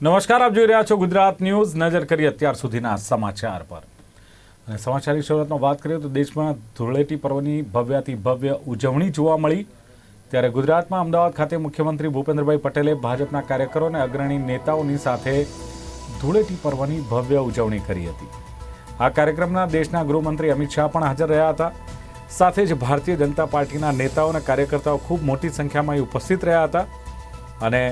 નમસ્કાર, આપ જોઈ રહ્યા છો ગુજરાત ન્યૂઝ. નજર કરીએ અત્યાર સુધીના સમાચાર પર. અને સમાચારની શરૂઆતમાં વાત કરીએ તો દેશમાં ધૂળેટી પર્વની ભવ્યાથી ભવ્ય ઉજવણી જોવા મળી. ત્યારે ગુજરાતમાં અમદાવાદ ખાતે મુખ્યમંત્રી ભૂપેન્દ્રભાઈ પટેલે ભાજપના કાર્યકરો અને અગ્રણી નેતાઓની સાથે ધૂળેટી પર્વની ભવ્ય ઉજવણી કરી હતી. આ કાર્યક્રમના દેશના ગૃહમંત્રી અમિત શાહ પણ હાજર રહ્યા હતા. સાથે જ ભારતીય જનતા પાર્ટીના નેતાઓ અને કાર્યકર્તાઓ ખૂબ મોટી સંખ્યામાં ઉપસ્થિત રહ્યા હતા. અને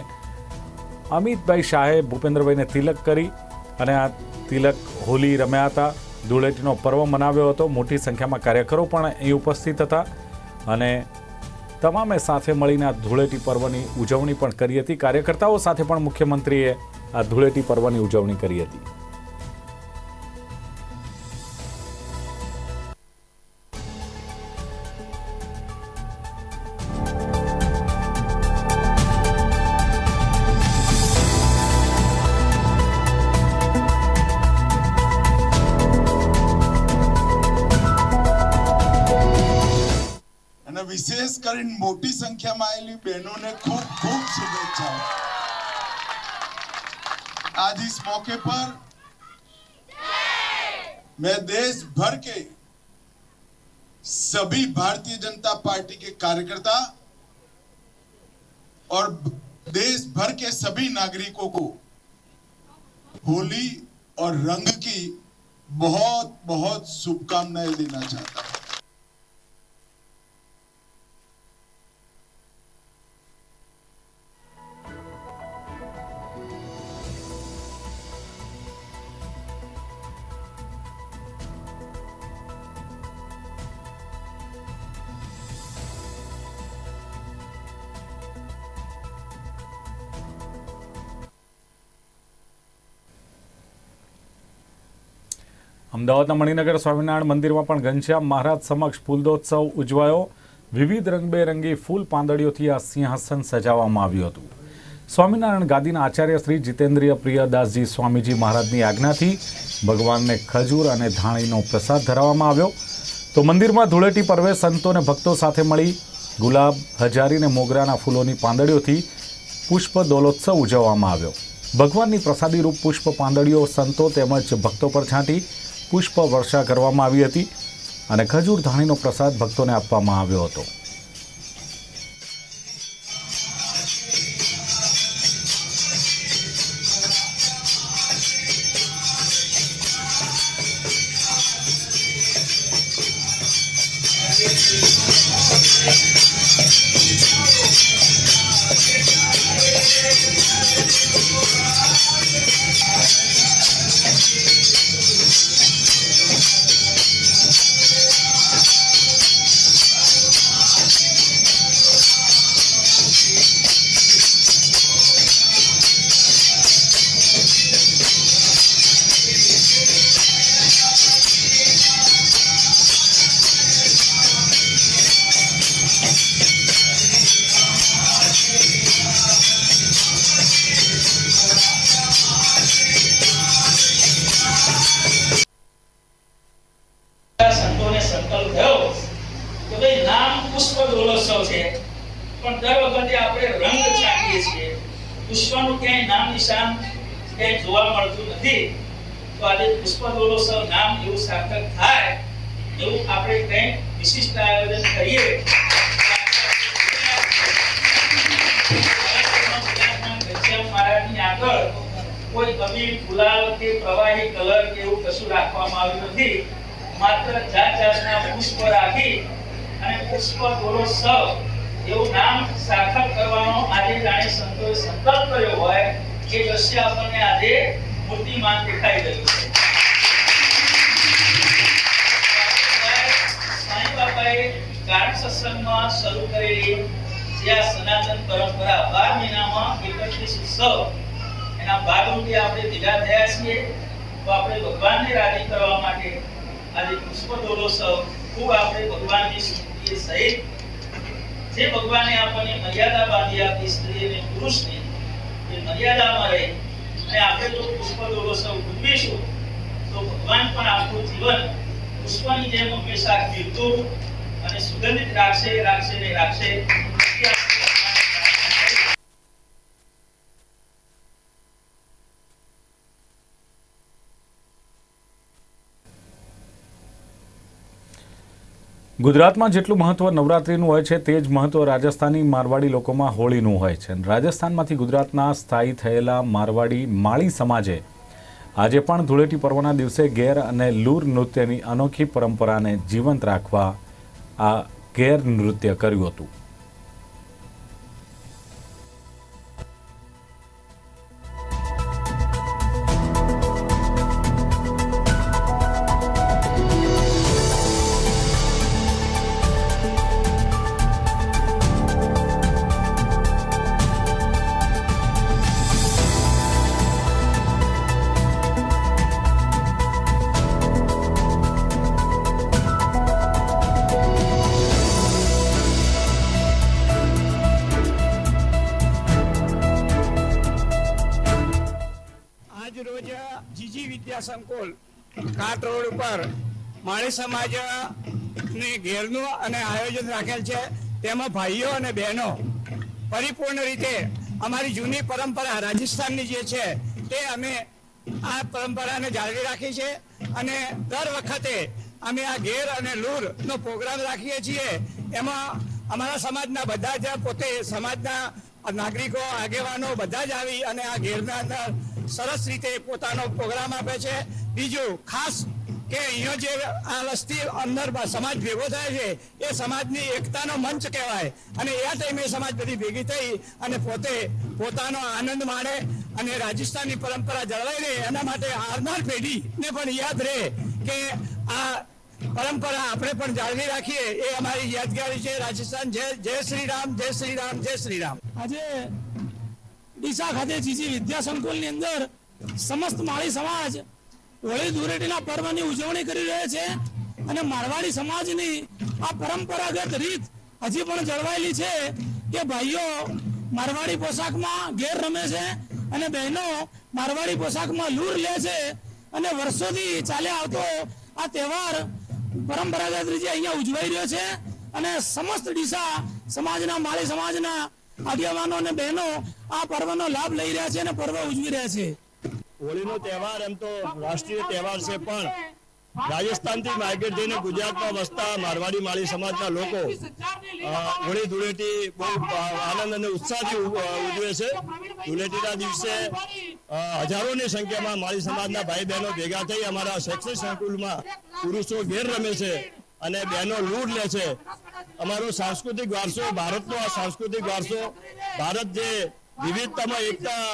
અમિતભાઈ શાહે ભૂપેન્દ્રભાઈને તિલક કરી અને આ તિલક હોલી રમ્યા હતા. ધૂળેટીનો પર્વ મનાવ્યો હતો. મોટી સંખ્યામાં કાર્યકરો પણ અહીં ઉપસ્થિત હતા અને તમામે સાથે મળીને આ ધૂળેટી પર્વની ઉજવણી પણ કરી હતી. કાર્યકર્તાઓ સાથે પણ મુખ્યમંત્રીએ આ ધૂળેટી પર્વની ઉજવણી કરી હતી. मौके पर मैं देश भर के सभी भारतीय जनता पार्टी के कार्यकर्ता और देश भर के सभी नागरिकों को होली और रंग की बहुत बहुत शुभकामनाएँ देना चाहता અમદાવાદના મણિનગર સ્વામિનારાયણ મંદિરમાં પણ ઘનશ્યામ મહારાજ સમક્ષ ફૂલદોત્સવ ઉજવાયો. વિવિધ રંગબેરંગી ફૂલ પાંદડીઓથી આ સિંહાસન સજાવવામાં આવ્યું હતું. સ્વામિનારાયણ ગાદીના આચાર્ય શ્રી જીતેન્દ્રિય પ્રિયદાસજી સ્વામીજી મહારાજની આજ્ઞાથી ભગવાનને ખજૂર અને ધાણીનો પ્રસાદ ધરાવવામાં આવ્યો. તો મંદિરમાં ધૂળેટી પર્વે સંતો અને ભક્તો સાથે મળી ગુલાબ, હજારી અને મોગરાના ફૂલોની પાંદડીઓથી પુષ્પ દોલોત્સવ ઉજવવામાં આવ્યો. ભગવાનની પ્રસાદી રૂપ પુષ્પ, પાંદડીઓ સંતો તેમજ ભક્તો પર છાંટી પુષ્પ વર્ષા કરવામાં આવી હતી અને ખજૂર ધાણીનો પ્રસાદ ભક્તોને આપવામાં આવ્યો હતો. દોલોત્સવ નામ એવું સાર્થક થાય એવું આપણે કંઈક વિશિષ્ટ આયોજન કરીએ. માત્ર જાત જાતના પુષ્પ રાખી અને પુષ્પ દોરોત્સવ એવું નામ સાર્થક કરવાનો આજે જાણે સંતોએ સંકલ્પ કર્યો હોય એ દ્રશ્ય આપણને આજે મૂર્તિમાન દેખાઈ રહ્યું છે. ગાઢ સત્સંગમાં શરૂ કરેલી જે આ સનાતન પરંપરા બાર મહિનામાં એકત્રીસ ઉત્સવ, એના ભાગરૂપે આપણે ભેગા થયા છીએ. તો આપણે ભગવાનને રાજી કરવા માટે આજે પુષ્પ દોરોત્સવ ખૂબ આપણે ભગવાનની સ્તુતિ સહિત જે ભગવાને આપણને મર્યાદા બાંધી આપી, સ્ત્રી અને પુરુષને, એ મર્યાદામાં રહે અને આપણે જો પુષ્પ દોરોત્સવ ઉજવીશું, તો ભગવાન પણ આપણું જીવન પુષ્પની જેમ હંમેશા ખીલતું દલિત રાખશે રાખશે ને રાખશે. ગુજરાતમાં જેટલું મહત્વ નવરાત્રિનું હોય છે તે જ મહત્વ રાજસ્થાની મારવાડી લોકોમાં હોળીનું હોય છે. રાજસ્થાનમાંથી ગુજરાતના સ્થાયી થયેલા મારવાડી માળી સમાજે આજે પણ ધૂળેટી પર્વના દિવસે ગેર અને લૂર નૃત્યની અનોખી પરંપરાને જીવંત રાખવા આ ગેર નૃત્ય કર્યું હતું. રાખેલ છે. તેમાં ભાઈઓ અને બહેનો. પરિપૂર્ણ રીતે અમારી જૂની પરંપરા રાજસ્થાનની જે છે, તે અમે આ પરંપરાને જાળવી રાખી છે અને દર વખતે અમે આ ઘેર અને લૂર નો પ્રોગ્રામ રાખીએ છીએ. એમાં અમારા સમાજના બધા જ પોતે સમાજના નાગરિકો, આગેવાનો બધા જ આવી અને આ ઘેરના અંદર સરસ રીતે પોતાનો પ્રોગ્રામ આપે છે. બીજું, ખાસ કે અહીંયા જે આ વસ્તી અંદર સમાજ ભેગો થાય છે, એ સમાજની એકતાનો મંચ કહેવાય. અને એ ટાઈમે સમાજ બધી ભેગી થઈ અને પોતે પોતાનો આનંદ માણે અને રાજસ્થાનની પરંપરા જળવાઈ રહે, એના માટે આવનાર પેઢીને પણ યાદ રહે કે આ પરંપરા આપણે પણ જાળવી રાખીએ, એ અમારી યાદગારી છે. રાજસ્થાન જય જય શ્રી રામ જય શ્રી રામ જય શ્રી રામ આજે ડીસા ખાતે જીજી વિદ્યા સંકુલની અંદર સમસ્ત માળી સમાજ હોળી ધૂળેટીના પર્વની ઉજવણી કરી રહ્યા છે અને મારવાડી સમાજની આ પરંપરાગત રીત હજી પણ જળવાયેલી છે કે ભાઈઓ મારવાડી પોશાકમાં ઘેર રમે છે અને બહેનો મારવાડી પોશાકમાં લૂર લે છે અને વર્ષોથી ચાલ્યા આવતો આ તહેવાર પરંપરાગત રીતે અહીંયા ઉજવાઈ રહ્યો છે અને સમસ્ત ડીસા સમાજના, માળી સમાજના આગેવાનો અને બહેનો આ પર્વનો લાભ લઈ રહ્યા છે અને પર્વ ઉજવી રહ્યા છે. હોળીનો તહેવાર એમ તો રાષ્ટ્રીય તહેવાર છે પણ રાજસ્થાનથી માર્કેટ થઈને ગુજરાતમાં વસતા મારવાડી માળી સમાજના લોકો હોળી ધૂળેટી બહુ આનંદ અને ઉત્સાહથી ઉજવે છે. ધૂળેટીના દિવસે હજારોની સંખ્યામાં માળી સમાજના ભાઈ બહેનો ભેગા થઈ અમારા શૈક્ષણિક સંકુલમાં પુરુષો ઘેર રમે છે અને બહેનો લૂટ લે છે. અમારો સાંસ્કૃતિક વારસો ભારતનો આ સાંસ્કૃતિક વારસો ભારત જે વિવિધતામાં એકતા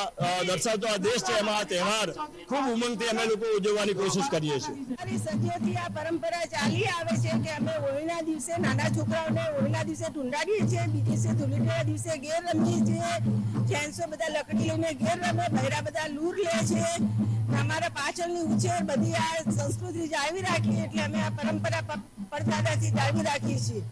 દર્શાવતો આ દેશ છે, એમાં આ તહેવાર ખૂબ ઉમંગથી અમે લોકો ઉજવવાની કોશિશ કરીએ છીએ. સદીઓથી આ પરંપરા ચાલી આવે છે કે અમે હોળીના દિવસે નાના છોકરાઓને હોળીના દિવસે ઢૂંઢાડીએ છીએ, બીજે દિવસે દિવસે ઘેર રમીએ છીએ, જેન્ટ્સો બધા લકડી લઈને ઘેર રમે બૈરા બધા લૂર લે છે. અમારા પાછળની ઉછેર બધી આ સંસ્કૃતિ જાળવી રાખીએ એટલે અમે આ પરંપરા પ- પરદાદાથી જાળવી રાખીએ છીએ.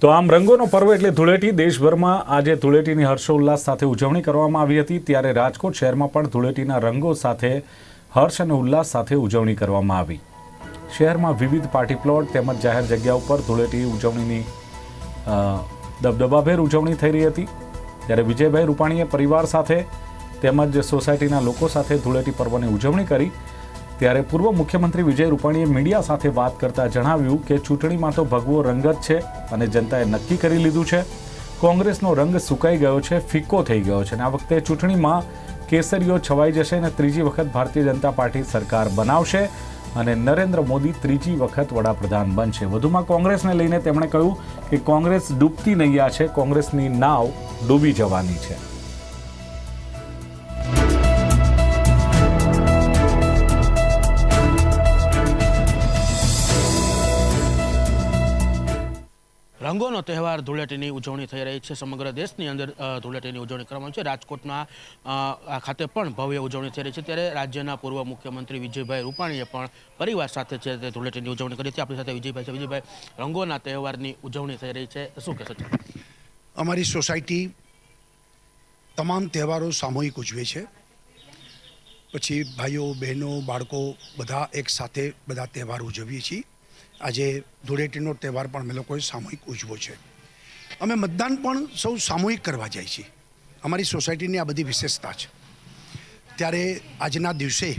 તો આમ રંગોનો પર્વ એટલે ધૂળેટી. દેશભરમાં આજે ધૂળેટીની હર્ષોલ્લાસ સાથે ઉજવણી કરવામાં આવી હતી. ત્યારે રાજકોટ શહેરમાં પણ ધૂળેટીના રંગો સાથે હર્ષ અને ઉલ્લાસ સાથે ઉજવણી કરવામાં આવી. શહેરમાં વિવિધ પાર્ટી પ્લોટ તેમજ જાહેર જગ્યા ઉપર ધૂળેટી ઉજવણીની દબદબાભેર ઉજવણી થઈ રહી હતી. ત્યારે વિજયભાઈ રૂપાણીએ પરિવાર સાથે તેમજ સોસાયટીના લોકો સાથે ધૂળેટી પર્વની ઉજવણી કરી. ત્યારે પૂર્વ મુખ્યમંત્રી વિજય રૂપાણીએ મીડિયા સાથે વાત કરતા જણાવ્યું કે ચૂંટણીમાં તો ભગવો રંગ જ છે અને જનતાએ નક્કી કરી લીધું છે. કોંગ્રેસનો રંગ સુકાઈ ગયો છે, ફિક્કો થઈ ગયો છે અને આ વખતે ચૂંટણીમાં કેસરીઓ છવાઈ જશે અને ત્રીજી વખત ભારતીય જનતા પાર્ટી સરકાર બનાવશે અને નરેન્દ્ર મોદી ત્રીજી વખત વડાપ્રધાન બનશે. વધુમાં કોંગ્રેસને લઈને તેમણે કહ્યું કે કોંગ્રેસ ડૂબતી નૈયા છે, કોંગ્રેસની નાવ ડૂબી જવાની છે. રંગોનો તહેવાર ધૂળેટીની ઉજવણી થઈ રહી છે. સમગ્ર દેશની અંદર ધૂળેટીની ઉજવણી કરવામાં છે. રાજકોટમાં ખાતે પણ ભવ્ય ઉજવણી થઈ રહી છે. ત્યારે રાજ્યના પૂર્વ મુખ્યમંત્રી વિજયભાઈ રૂપાણીએ પણ પરિવાર સાથે છે તે ધૂળેટીની ઉજવણી કરી હતી. આપણી સાથે વિજયભાઈ છે. વિજયભાઈ, રંગોના તહેવારની ઉજવણી થઈ રહી છે. શું કહેશો અમારી સોસાયટી તમામ તહેવારો સામૂહિક ઉજવે છે. પછી ભાઈઓ, બહેનો, બાળકો બધા એક સાથે બધા તહેવાર ઉજવીએ છીએ. આજે ધૂળેટીનો તહેવાર પણ અમે લોકોએ સામૂહિક ઉજવો છે. અમે મતદાન પણ સૌ સામૂહિક કરવા જાય છીએ. અમારી સોસાયટીની આ બધી વિશેષતા છે. ત્યારે આજના દિવસે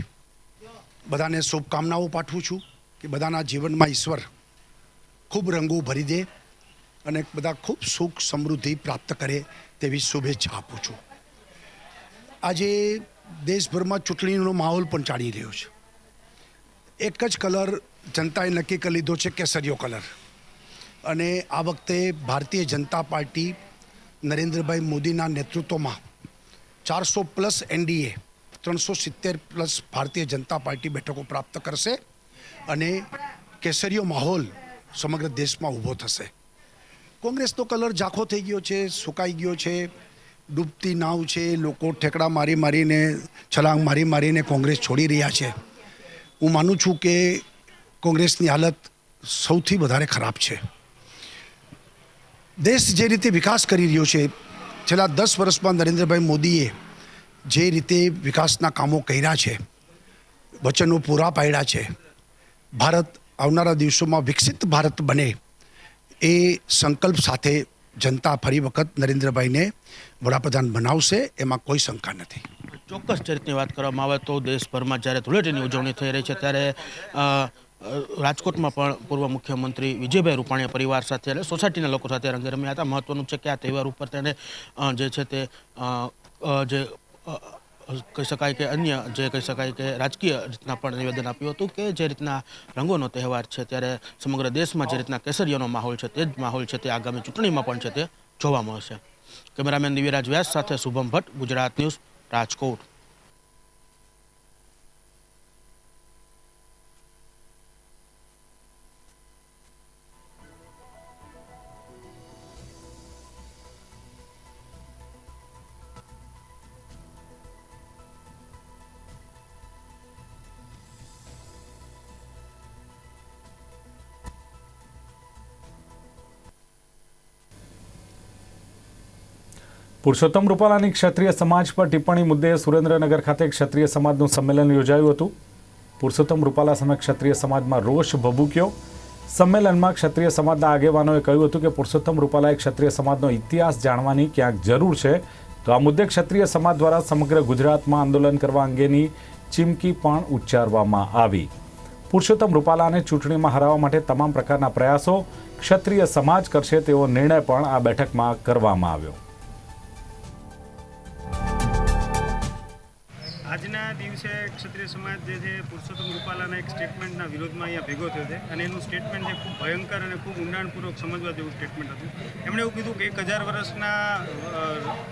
બધાને શુભકામનાઓ પાઠવું છું કે બધાના જીવનમાં ઈશ્વર ખૂબ રંગો ભરી દે અને બધા ખૂબ સુખ સમૃદ્ધિ પ્રાપ્ત કરે તેવી શુભેચ્છા આપું છું. આજે દેશભરમાં ચૂંટણીનો માહોલ પણ ચાલી રહ્યો છે. એક જ કલર જનતાએ નક્કી કરી લીધો છે કેસરીયો કલર. અને આ વખતે ભારતીય જનતા પાર્ટી નરેન્દ્રભાઈ મોદીના નેતૃત્વમાં ચારસો પ્લસ એનડીએ, ત્રણસો સિત્તેર પ્લસ ભારતીય જનતા પાર્ટી બેઠકો પ્રાપ્ત કરશે અને કેસરીયો માહોલ સમગ્ર દેશમાં ઊભો થશે. કોંગ્રેસનો કલર ઝાંખો થઈ ગયો છે, સુકાઈ ગયો છે, ડૂબતી નાવ છે, લોકો ઠેકડા મારી મારીને, છલાંગ મારી મારીને કોંગ્રેસ છોડી રહ્યા છે. હું માનું છું કે કોંગ્રેસની હાલત સૌથી વધારે ખરાબ છે. દેશ જે રીતે વિકાસ કરી રહ્યો છે, છેલ્લા દસ વર્ષમાં નરેન્દ્રભાઈ મોદીએ જે રીતે વિકાસના કામો કર્યા છે, વચનો પૂરા પાડ્યા છે, ભારત આવનારા દિવસોમાં વિકસિત ભારત બને એ સંકલ્પ સાથે જનતા ફરી વખત નરેન્દ્રભાઈને વડાપ્રધાન બનાવશે, એમાં કોઈ શંકા નથી. ચોક્કસ ચરિત્રની વાત કરવામાં આવે તો દેશભરમાં જ્યારે ધૂળેટીની ઉજવણી થઈ રહી છે, ત્યારે રાજકોટમાં પણ પૂર્વ મુખ્યમંત્રી વિજયભાઈ રૂપાણીએ પરિવાર સાથે એટલે સોસાયટીના લોકો સાથે રંગે રમ્યા હતા. મહત્વનું છે કે આ તહેવાર ઉપર તેને જે છે તે જે કહી શકાય કે અન્ય, જે કહી શકાય કે રાજકીય રીતના પણ નિવેદન આપ્યું હતું કે જે રીતના રંગોનો તહેવાર છે ત્યારે સમગ્ર દેશમાં જે રીતના કેસરીયાનો માહોલ છે તે જ માહોલ છે તે આગામી ચૂંટણીમાં પણ છે તે જોવા મળશે. કેમેરામેન દિવ્યરાજ વ્યાસ સાથે શુભમ ભટ્ટ, ગુજરાત ન્યૂઝ રાજકોટ. પુરુષોત્તમ રૂપાલાની ક્ષત્રિય સમાજ પર ટિપ્પણી મુદ્દે સુરેન્દ્રનગર ખાતે ક્ષત્રિય સમાજનું સંમેલન યોજાયું હતું. પુરુષોત્તમ રૂપાલા સામે ક્ષત્રિય સમાજમાં રોષ ભભૂક્યો. સંમેલનમાં ક્ષત્રિય સમાજના આગેવાનોએ કહ્યું હતું કે પુરુષોત્તમ રૂપાલાએ ક્ષત્રિય સમાજનો ઇતિહાસ જાણવાની ક્યાંક જરૂર છે. તો આ મુદ્દે ક્ષત્રિય સમાજ દ્વારા સમગ્ર ગુજરાતમાં આંદોલન કરવા અંગેની ચીમકી પણ ઉચ્ચારવામાં આવી. પુરુષોત્તમ રૂપાલાને ચૂંટણીમાં હરાવવા માટે તમામ પ્રકારના પ્રયાસો ક્ષત્રિય સમાજ કરશે તેવો નિર્ણય પણ આ બેઠકમાં કરવામાં આવ્યો. આજના દિવસે સમાજ જે છે, પુરુષોત્તમ રૂપાલાના એક સ્ટેટમેન્ટના વિરોધમાં અહીંયા ભેગો થયો છે અને એનું સ્ટેટમેન્ટ છે, ખૂબ ભયંકર અને ખૂબ ઊંડાણપૂર્વક સમજવા જેવું સ્ટેટમેન્ટ હતું. એમણે એવું કીધું કે એક હજાર વર્ષના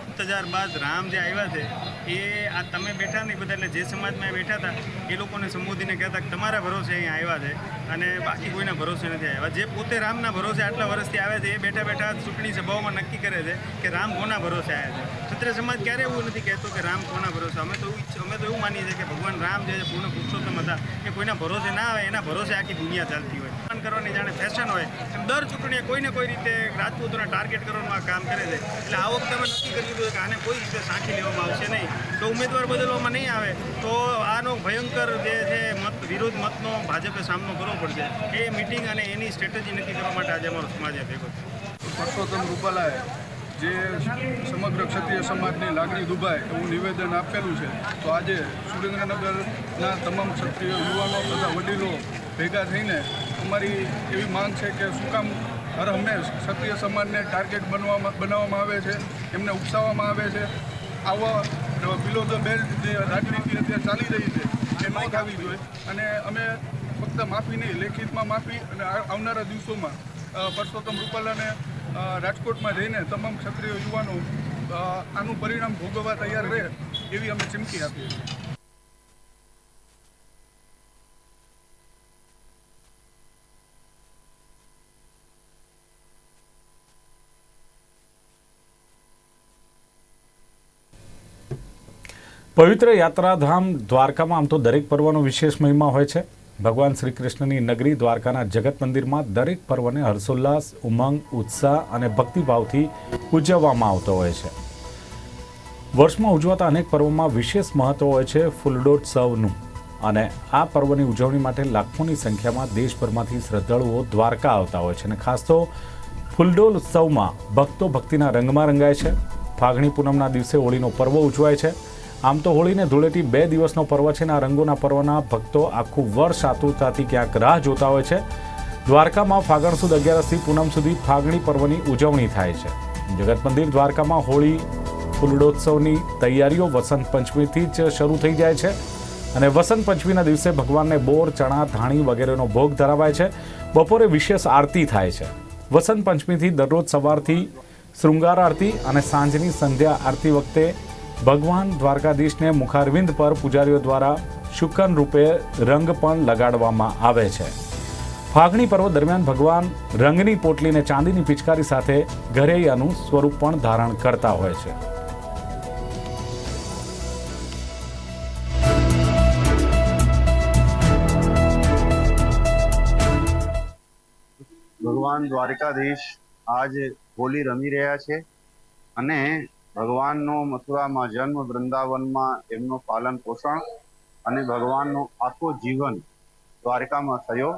ઇંતજાર બાદ રામ જે આવ્યા છે, એ આ તમે બેઠા નહીં બધા એટલે જે સમાજમાં બેઠા હતા, એ લોકોને સંબોધીને કહેતા કે તમારા ભરોસે અહીંયા આવ્યા છે અને બાકી કોઈના ભરોસે નથી આવ્યા. જે પોતે રામના ભરોસે આટલા વર્ષથી આવે છે, એ બેઠા બેઠા ચૂંટણી સભાઓમાં નક્કી કરે છે કે રામ કોના ભરોસે આવ્યા છે. ક્ષત્રિય સમાજ ક્યારે એવું નથી કહેતો કે રામ કોના ભરોસે? અમે તો અમે તો એવું માનીએ છીએ કે ભગવાન રામ જે પૂર્ણ પુરુષોત્તમ હતા એ કોઈના ભરોસે ના આવે, એના ભરોસે આખી દુનિયા ચાલતી હોય. પણ કરવાની જાણે ફેશન હોય દર ચૂંટણીએ કોઈને કોઈ રીતે રાજપૂતોને ટાર્ગેટ કરવાનું આ કામ કરે છે. એટલે આ વખતે અમે નક્કી કરી દીધું કે આને કોઈ રીતે સાંખી લેવામાં આવશે નહીં. તો ઉમેદવાર બદલવામાં નહીં આવે, તો આનો ભયંકર જે છે મત, વિરોધ મતનો ભાજપે સામનો કરવો પડશે. એ મિટિંગ અને એની સ્ટ્રેટેજી નક્કી કરવા માટે આજે અમારો સમાજે ભેગો છે પરસોત્તમ રૂપાલાએ જે સમગ્ર ક્ષત્રિય સમાજની લાગણી દુભાય એવું નિવેદન આપેલું છે, તો આજે સુરેન્દ્રનગરના તમામ ક્ષત્રિય યુવાનો તથા વડીલો ભેગા થઈને અમારી એવી માંગ છે કે શું કામ હર હંમેશ ક્ષત્રિય સમાજને ટાર્ગેટ બનવામાં, બનાવવામાં આવે છે, એમને ઉકસાવવામાં આવે છે. આવા બિલો ધ બેલ્ટ જે રાજનીતિ અત્યારે ચાલી રહી છે, એ ન થવી જોઈએ. અને અમે ફક્ત માફી નહીં, લેખિતમાં માફી અને આવનારા દિવસોમાં પરસોત્તમ રૂપાલાને રાજકોટમાં જઈને તમામ ક્ષત્રિય યુવાનો આનું પરિણામ ભોગવવા તૈયાર રહે એવી અમે ચીમકી આપીએ છીએ. પવિત્ર યાત્રાધામ દ્વારકામાં આમ તો દરેક પર્વનો વિશેષ મહિમા હોય છે. ભગવાન શ્રી કૃષ્ણની નગરી દ્વારકાના જગત મંદિરમાં દરેક પર્વને હર્ષોલ્લાસ, ઉમંગ, ઉત્સાહ અને ભક્તિભાવથી ઉજવવામાં આવતો હોય છે. વર્ષમાં ઉજવાતા અનેક પર્વોમાં વિશેષ મહત્વ હોય છે ફૂલડોત્સવનું. અને આ પર્વની ઉજવણી માટે લાખોની સંખ્યામાં દેશભરમાંથી શ્રદ્ધાળુઓ દ્વારકા આવતા હોય છે અને ખાસ તો ફૂલડોલ ઉત્સવમાં ભક્તો ભક્તિના રંગમાં રંગાય છે. ફાગણી પૂનમના દિવસે હોળીનો પર્વ ઉજવાય છે. આમ તો હોળીને ધૂળેટી બે દિવસનો પર્વ છે અને આ રંગોના પર્વના ભક્તો આખું વર્ષ આતુરતાથી ક્યાંક રાહ જોતા હોય છે. દ્વારકામાં ફાગણ સુદ અગિયારસથી પૂનમ સુધી ફાગણી પર્વની ઉજવણી થાય છે. જગત મંદિર દ્વારકામાં હોળી, ફૂલડોત્સવની તૈયારીઓ વસંત પંચમીથી જ શરૂ થઈ જાય છે અને વસંત પંચમીના દિવસે ભગવાનને બોર, ચણા, ધાણી વગેરેનો ભોગ ધરાવાય છે. બપોરે વિશેષ આરતી થાય છે. વસંત પંચમીથી દરરોજ સવારથી શૃંગાર આરતી અને સાંજની સંધ્યા આરતી વખતે ભગવાન દ્વારકાધીશને મુખારવિંદ પર પૂજારીઓ દ્વારા શુકન રૂપે રંગ પણ લગાડવામાં આવે છે. ફાગણી પર્વ દરમિયાન ભગવાન રંગની પોટલીને ચાંદીની પિચકારી સાથે ઘરૈયાનું સ્વરૂપ પણ ધારણ કરતા હોય છે. ભગવાન દ્વારકાધીશ આજ હોલી રમી રહ્યા છે અને ભગવાનનો મથુરામાં જન્મ, વૃંદાવનમાં એમનું પાલન પોષણ અને ભગવાનનું આખું જીવન દ્વારકામાં થયો.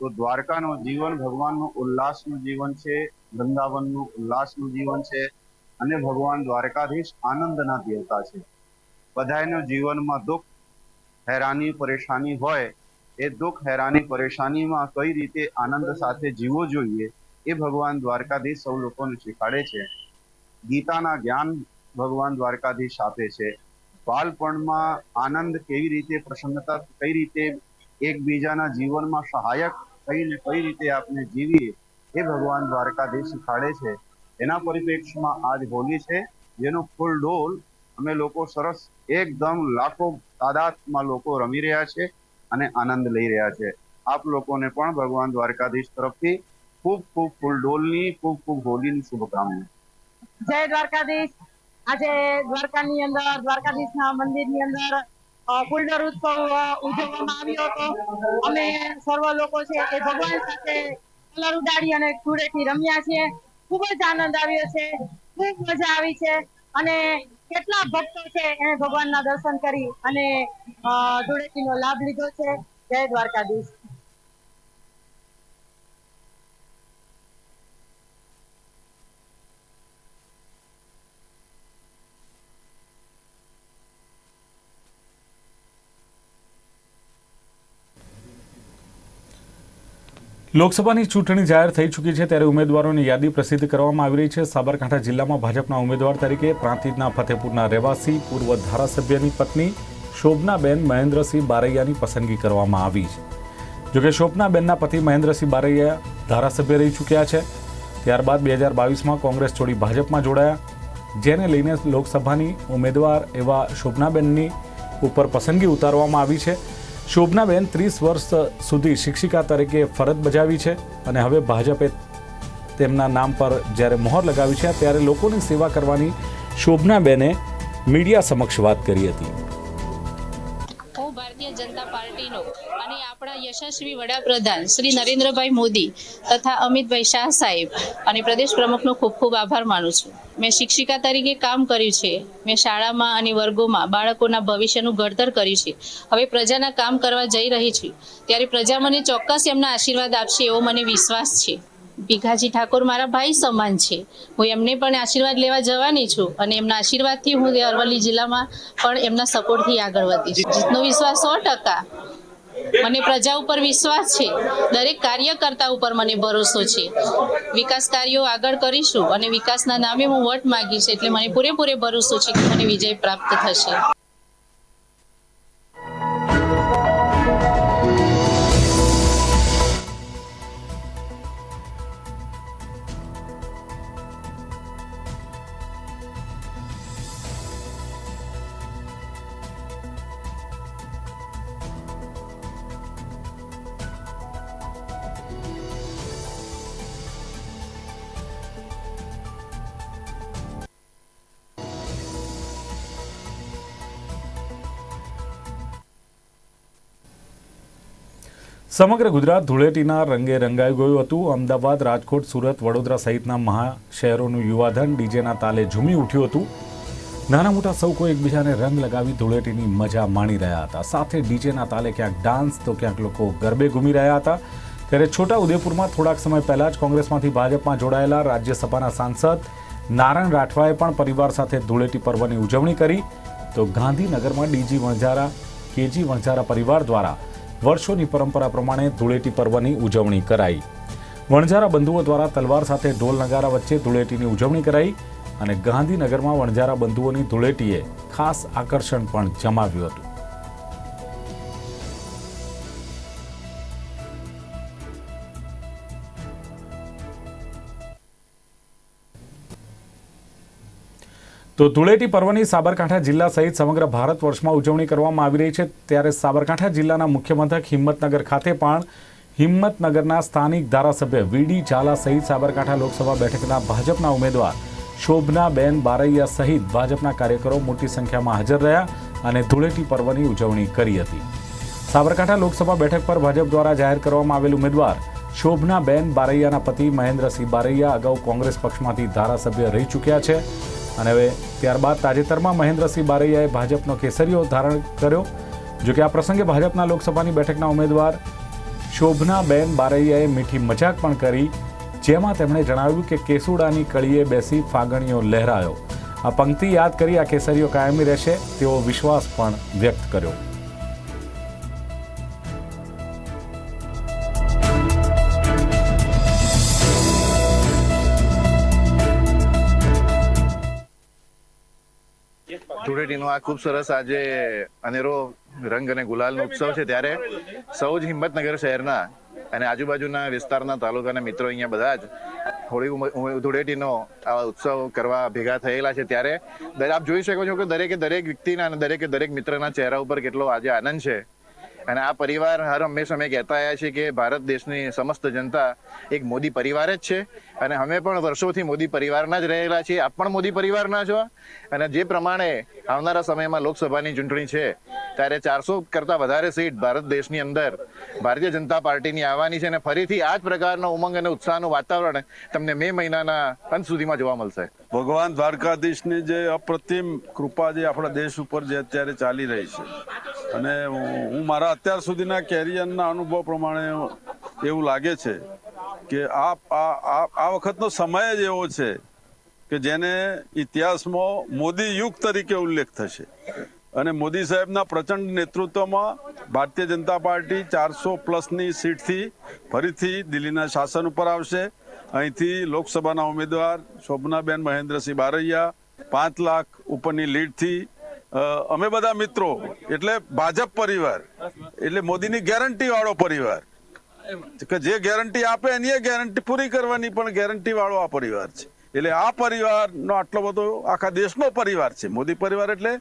તો દ્વારકાનું જીવન ભગવાનનું ઉલ્લાસનું જીવન છે, વૃંદાવનનું ઉલ્લાસનું જીવન છે અને ભગવાન દ્વારકાધીશ આનંદના દેવતા છે. બધાયના જીવનમાં દુઃખ, હેરાની, પરેશાની હોય, એ દુઃખ, હેરાની, પરેશાનીમાં કઈ રીતે આનંદ સાથે જીવવો જોઈએ એ ભગવાન દ્વારકાધીશ સૌ લોકોને શીખવાડે છે. ગીતાના જ્ઞાન ભગવાન દ્વારકાધીશ આપે છે. બાળપણમાં આનંદ કેવી રીતે, પ્રસન્નતા કઈ રીતે, એકબીજાના જીવનમાં સહાયક થઈને કઈ રીતે આપણે જીવીએ એ ભગવાન દ્વારકાધીશ શીખાડે છે. એના પરિપ્રેક્ષમાં આજ હોલી છે, જેનો ફૂલ ડોલ અમે લોકો સરસ એકદમ લાખો તાદાદમાં લોકો રમી રહ્યા છે અને આનંદ લઈ રહ્યા છે. આપ લોકોને પણ ભગવાન દ્વારકાધીશ તરફથી ખૂબ ખૂબ ફૂલડોલની ખૂબ ખૂબ હોલીની શુભકામના. જય દ્વારકાધીશ. આજે દ્વારકાની અંદર દ્વારકાધીશના મંદિરની અંદર અ, ઉત્સવ ઉજવવામાં આવ્યો હતો. અમે સર્વ લોકો છે એ ભગવાન સાથે કલર ઉડાડી અને ધૂળેટી રમ્યા છીએ. ખૂબ જ આનંદ આવ્યો છે. ખૂબ મજા આવી છે. અને કેટલા ભક્તો છે એને ભગવાનના દર્શન કરી અને ધૂળેટીનો લાભ લીધો છે. જય દ્વારકાધીશ. લોકસભાની ચૂંટણી જાહેર થઈ ચૂકી છે ત્યારે ઉમેદવારોની યાદી પ્રસિદ્ધ કરવામાં આવી રહી છે. સાબરકાંઠા જિલ્લામાં ભાજપના ઉમેદવાર તરીકે પ્રાંતિજના ફતેપુરના રહેવાસી, પૂર્વ ધારાસભ્યની પત્ની, શોભનાબેન મહેન્દ્રસિંહ બારૈયાની પસંદગી કરવામાં આવી છે. જોકે શોભનાબેનના પતિ મહેન્દ્રસિંહ બારૈયા ધારાસભ્ય રહી ચૂક્યા છે. ત્યારબાદ બે હજાર બાવીસમાં કોંગ્રેસ છોડી ભાજપમાં જોડાયા. જેને લઈને લોકસભાની ઉમેદવાર એવા શોભનાબેનની ઉપર પસંદગી ઉતારવામાં આવી છે. શોભનાબેન ત્રીસ વર્ષ સુધી શિક્ષિકા તરીકે ફરજ બજાવી છે અને હવે ભાજપે તેમના નામ પર જ્યારે મોહર લગાવી છે, ત્યારે લોકોની સેવા કરવાની શોભનાબેને મીડિયા સમક્ષ વાત કરી હતી. આપણા યશસ્વી વડાપ્રધાન શ્રી નરેન્દ્રભાઈ મોદી તથા અમિતભાઈ શાહ સાહેબ અને પ્રદેશ પ્રમુખનો ખૂબ ખૂબ આભાર માનું છું. મેં શિક્ષિકા તરીકે કામ કર્યું છે. મેં શાળામાં અને વર્ગોમાં બાળકોના ભવિષ્યનું ઘડતર કર્યું છે. હવે પ્રજાના કામ કરવા જઈ રહી છું. ત્યારે પ્રજા મને ચોક્કસ એમના આશીર્વાદ આપશે એવો મને વિશ્વાસ છે. ભીખાજી ઠાકોર મારા ભાઈ સમાન છે. હું એમને પણ આશીર્વાદ લેવા જવાની છું અને એમના આશીર્વાદથી હું અરવલ્લી જિલ્લામાં પણ એમના સપોર્ટથી આગળ વધીશ જીતનો વિશ્વાસ સો ટકા. મને પ્રજા ઉપર વિશ્વાસ છે. દરેક કાર્યકર્તા ઉપર મને ભરોસો છે. વિકાસ કાર્યો આગળ કરીશું અને વિકાસના નામે હું વોટ માંગીશ એટલે મને પૂરેપૂરે ભરોસો છે કે મને વિજય પ્રાપ્ત થશે. સમગ્ર ગુજરાત ધૂળેટીના રંગે રંગાઈ ગયું હતું. અમદાવાદ, રાજકોટ, સુરત, વડોદરા સહિતના મહા શહેરોનું યુવાધન ડીજેના તાલે ઝૂમી ઉઠ્યું હતું. નાના મોટા સૌ કોઈ એકબીજાને રંગ લગાવી ધૂળેટીની મજા માણી રહ્યા હતા. સાથે ડીજેના તાલે ક્યાંક ડાન્સ, તો ક્યાંક લોકો ગરબે ઘૂમી રહ્યા હતા. ત્યારે છોટા ઉદેપુરમાં થોડાક સમય પહેલાં જ કોંગ્રેસમાંથી ભાજપમાં જોડાયેલા રાજ્યસભાના સાંસદ નારાયણ રાઠવાએ પણ પરિવાર સાથે ધૂળેટી પર્વની ઉજવણી કરી. તો ગાંધીનગરમાં ડીજી વણઝારા, કેજી વણઝારા પરિવાર દ્વારા વર્ષોની પરંપરા પ્રમાણે ધૂળેટી પર્વની ઉજવણી કરાઈ. વણઝારા બંધુઓ દ્વારા તલવાર સાથે ઢોલ નગારા વચ્ચે ધૂળેટીની ઉજવણી કરાઈ અને ગાંધીનગરમાં વણઝારા બંધુઓની ધૂળેટીએ ખાસ આકર્ષણ પણ જમાવ્યું હતું. તો ધૂળેટી પર્વની સાબરકાંઠા જિલ્લા સહિત સમગ્ર ભારત વર્ષમાં ઉજવણી કરવામાં આવી રહી છે. ત્યારે સાબરકાંઠા જિલ્લાના મુખ્ય મથક હિંમતનગર ખાતે પણ હિંમતનગરના સ્થાનિક ધારાસભ્ય વીડી ઝાલા સહિત સાબરકાંઠા લોકસભા બેઠકના ભાજપના ઉમેદવાર શોભનાબેન બારૈયા સહિત ભાજપના કાર્યકરો મોટી સંખ્યામાં હાજર રહ્યા અને ધૂળેટી પર્વની ઉજવણી કરી હતી. સાબરકાંઠા લોકસભા બેઠક પર ભાજપ દ્વારા જાહેર કરવામાં આવેલ ઉમેદવાર શોભનાબેન બારૈયાના પતિ મહેન્દ્રસિંહ બારૈયા અગાઉ કોંગ્રેસ પક્ષમાંથી ધારાસભ્ય રહી ચૂક્યા છે. અને હવે ત્યારબાદ તાજેતરમાં મહેન્દ્રસિંહ બારૈયાએ ભાજપનો કેસરીઓ ધારણ કર્યો જોકે આ પ્રસંગે ભાજપના લોકસભાની બેઠકના ઉમેદવાર શોભનાબેન બારૈયાએ મીઠી મજાક પણ કરી, જેમાં તેમણે જણાવ્યું કે કેસુડાની કળીએ બેસી ફાગણીઓ લહેરાયો. આ પંક્તિ યાદ કરી આ કેસરીઓ કાયમી રહેશે તેવો વિશ્વાસ પણ વ્યક્ત કર્યો. ધૂળેટીનો આ ખૂબ સરસ આજે અનેરો રંગ અને ગુલાલનો ઉત્સવ છે ત્યારે સૌ જ હિંમતનગર શહેરના અને આજુબાજુના વિસ્તારના તાલુકાના મિત્રો અહીંયા બધા જ હોળી ધૂળેટીનો આ ઉત્સવ કરવા ભેગા થયેલા છે ત્યારે આપ જોઈ શકો છો કે દરેકે દરેક વ્યક્તિના અને દરેકે દરેક મિત્રના ચહેરા ઉપર કેટલો આજે આનંદ છે. અને આ પરિવાર હર હંમેશા અમે કહેતા આવ્યા છીએ કે ભારત દેશની સમસ્ત જનતા એક મોદી પરિવાર જ છે. અને અમે પણ વર્ષોથી મોદી પરિવારના જ રહેલા છીએ. આપ પણ મોદી પરિવારના છો. અને જે પ્રમાણે આવનારા સમયમાં લોકસભાની ચૂંટણી છે, ત્યારે ચારસો કરતા વધારે સીટ ભારત દેશની અંદર ભારતીય જનતા પાર્ટીની આવવાની છે. અને ફરીથી આ જ પ્રકારનો ઉમંગ અને ઉત્સાહનું વાતાવરણ તમને મે મહિનાના અંત સુધીમાં જોવા મળશે. ભગવાન દ્વારકાધીશની જે અપ્રતિમ કૃપા જે આપણા દેશ ઉપર જે અત્યારે ચાલી રહી છે અને હું મારા અત્યાર સુધીના કેરિયરના અનુભવ પ્રમાણે એવું લાગે છે કે આ આ વખતનો સમય જ એવો છે કે જેને ઇતિહાસમાં મોદી યુગ તરીકે ઉલ્લેખ થશે. અને મોદી સાહેબના પ્રચંડ નેતૃત્વમાં ભારતીય જનતા પાર્ટી ચારસો પ્લસની સીટથી ફરીથી દિલ્હીના શાસન ઉપર આવશે. અહીંથી લોકસભાના ઉમેદવાર શોભનાબેન મહેન્દ્રસિંહ બારૈયા પાંચ લાખ ઉપરની લીડથી અમે બધા મિત્રો, એટલે ભાજપ પરિવાર, એટલે મોદીની ગેરંટી વાળો પરિવાર. કે જે ગેરંટી આપે એની એ ગેરંટી પૂરી કરવાની, પણ ગેરંટી વાળો આ પરિવાર છે. એટલે આ પરિવારનો આટલો બધો, આખા દેશનો પરિવાર છે. મોદી પરિવાર એટલે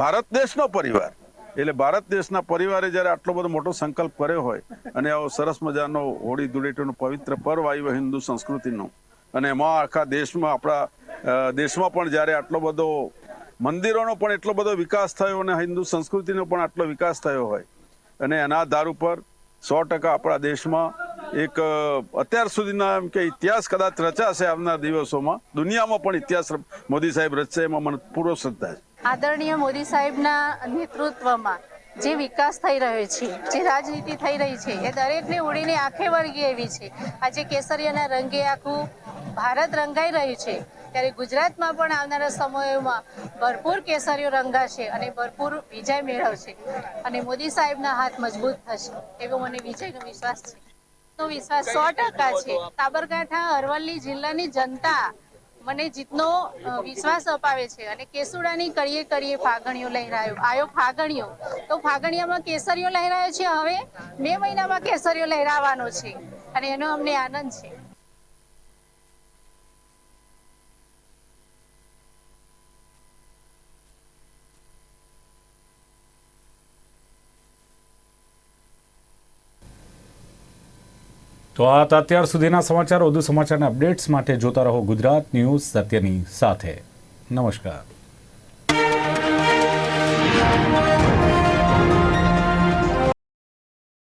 ભારત દેશનો પરિવાર. એટલે ભારત દેશના પરિવારે જ્યારે આટલો બધો મોટો સંકલ્પ કર્યો હોય, અને આવો સરસ મજાનો હોળી ધૂળેટીનો પવિત્ર પર્વ આવ્યો હિન્દુ સંસ્કૃતિનો, અને એમાં આખા દેશમાં આપણા દેશમાં પણ જ્યારે આટલો બધો મંદિરોનો પણ એટલો બધો વિકાસ થયો અને હિન્દુ સંસ્કૃતિનો પણ આટલો વિકાસ થયો હોય. અને એના આધાર ઉપર સો ટકા આપણા દેશમાં એક અત્યાર સુધીના એમ કે ઇતિહાસ કદાચ રચાશે આવનાર દિવસોમાં. દુનિયામાં પણ ઇતિહાસ મોદી સાહેબ રચશે, એમાં મને પૂરો શ્રદ્ધા છે. આદરણીય મોદી સાહેબના નેતૃત્વમાં જે વિકાસ થઈ રહ્યો છે, જે રાજનીતિ થઈ રહી છે, એ દરેકને ઉડીને આંખે વળગી એવી છે. આજે કેસરિયાના રંગે આખું ભારત રંગાઈ રહ્યું છે. ત્યારે ગુજરાતમાં પણ આવનારા સમયોમાં ભરપૂર કેસરીઓ રંગાશે અને ભરપૂર વિજય મેળવશે. અને મોદી સાહેબના હાથ મજબૂત થશે. એવો મને વિજયનો વિશ્વાસ છે. નો વિશ્વાસ સો ટકા છે. સાબરકાંઠા, અરવલ્લી જિલ્લાની જનતા મને જીતનો વિશ્વાસ અપાવે છે. અને કેસુડાની કરીએ કરીએ ફાગણીઓ લહેરાયો. આયો ફાગણીઓ. તો ફાગણીયામાં કેસરીઓ લહેરાયો છે. હવે મે મહિનામાં કેસરીઓ લહેરાવાનો છે. અને એનો અમને આનંદ છે. તો આ અત્યાર સુધીના સમાચાર. વધુ સમાચારના અપડેટ્સ માટે જોતા રહો ગુજરાત ન્યૂઝ સત્યની સાથે. નમસ્કાર.